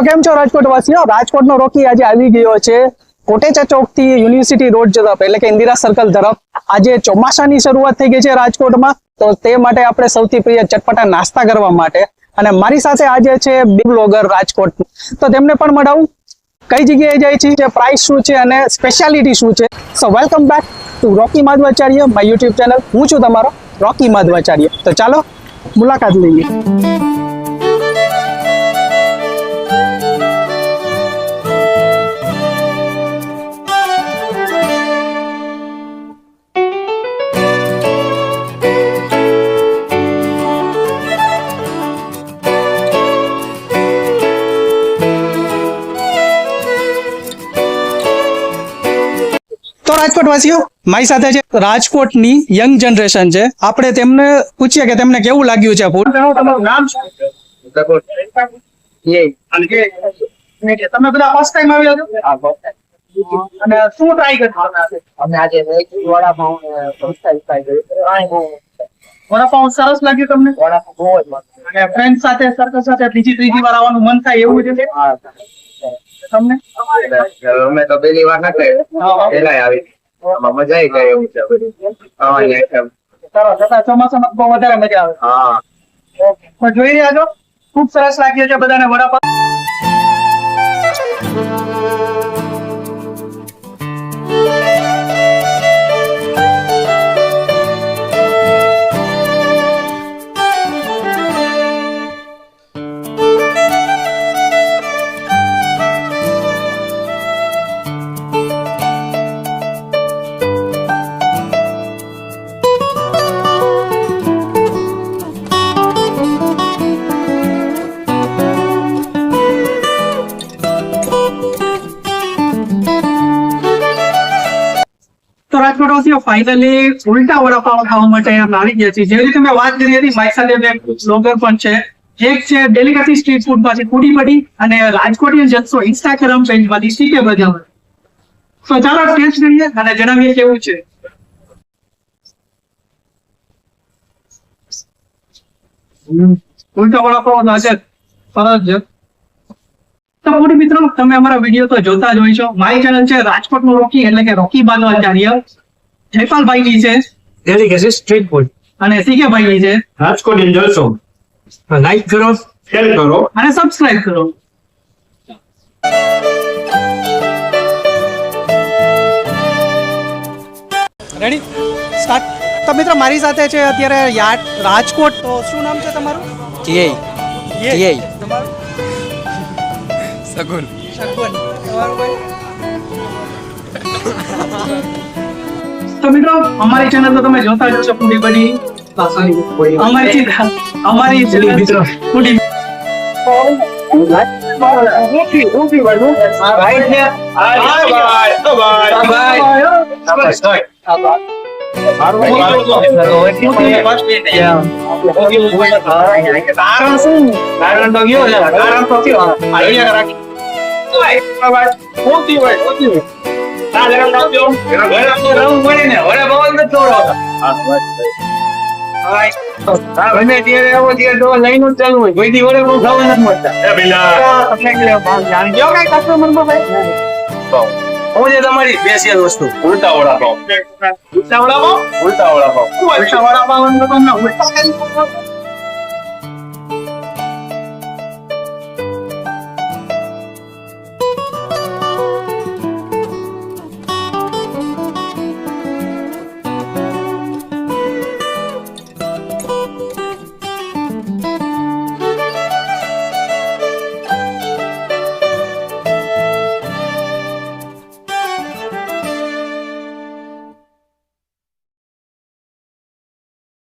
તો કેમ છો રાજકોટ વાસીઓ રાજકોટનો રોકી આજે આવી ગયો છે. કોટેચા ચોકથી યુનિવર્સિટી રોડ તરફ એટલે કે ઇન્દિરા સર્કલ તરફ. આજે ચોમાસાની શરૂઆત થઈ ગઈ છે રાજકોટમાં. તો તે માટે આપણે સૌથી પ્રિય ચટપટા નાસ્તા કરવા માટે. અને મારી સાથે આજે છે બી બ્લોગર રાજકોટ. તો તેમને પણ મળાવું. કઈ જગ્યાએ જાય છે પ્રાઇસ શું છે અને સ્પેશિયાલિટી શું છે. So welcome back to Rocky Madhavacharya my YouTube channel હું છું તમારો રોકી માધવાચાર્ય તો ચાલો, મુલાકાત લઈએ. તો રાજકોટ વાસીઓ મારી સાથે છે રાજકોટની યંગ જનરેશન છે આપણે તેમને પૂછીએ કે તેમને કેવું લાગ્યું છે ફૂલ? તમારું નામ શું? તમે બધા ફર્સ્ટ ટાઈમ આવ્યા છો? અને શું ટ્રાય કર્યું? અમે આજે વડાપાઉં. વડાપાઉં સરસ લાગ્યું તમને? વડાપાઉં બહુ જ મસ્ત. અને ફ્રેન્ડ સાથે સર્કલ સાથે બીજી ત્રીજી વાર આવવાનું મન થાય એવું છે. તમને? અમે તો પેલી વાર નથી પેલા આવી. મજા આવી જાય એવું છે. સરસ છતાં ચોમાસામાં બહુ વધારે મજા આવે. હા. પણ જોઈ રહ્યા છો? ખૂબ સરસ લાગ્યો છે બધાને વડાપાવ. તો રાજકોટવાસીઓ ફાઇનલી ઉલટા વડાપાવ ખાવા માટે આવી ગયા છે જેવી રીતે મેં વાત કરી હતી મારી સાથે બ્લોગર પણ છે. એક છે ડેલિકસી સ્ટ્રીટ ફૂડમાંથી કુડી પડી અને રાજકોટિયન જલસો ઇન્સ્ટાગ્રામ પેજમાંથી સીકે બજાવ તો ચાલો ટેસ્ટ કરીએ અને જણાવીએ કેવું છે. ઉલટા વડાપાવ નાજક ફરજ છે તો મોટી મિત્રો તમે અમારા વીડિયો તો જોતા જ હોય છો. મારી ચેનલ છે રાજકોટનું રોકી એટલે કે રોકી બાલવાચાર્ય. જયપાલભાઈ ની છે ડેલિકેસી સ્ટ્રીટ ફૂડ અને સીકેભાઈ ની છે. રાજકોટ ઇન જલસો લાઈક કરો. શેર કરો. અને સબસ્ક્રાઇબ કરો. રેડી સ્ટાર્ટ તો મિત્રો મારી સાથે છે અત્યારે યાદ રાજકોટ તો શું નામ છે તમારું? ટીઆઈ યે. તમારું? સગુન. શકવન તો મિત્રો અમારી ચેનલ તો તમે જોતા જ છો ફૂડી બની. અમારી અમારી અમારી ચેનલ મિત્રો. ફૂડી કારણ તો કયો રાખી મોટી હોય કોઈ વડે બવલ નથી તોડો હા ગમે ત્યારે આવો ત્યારે તો લઈને ચાલુ હોય હું જે તમારી સ્પેશિયલ વસ્તુ. ઉલટા વડાપાવ. ઉલટા વડાપાવ? ઉલટા વડાપાવ. ઉલટા વડાપાવ.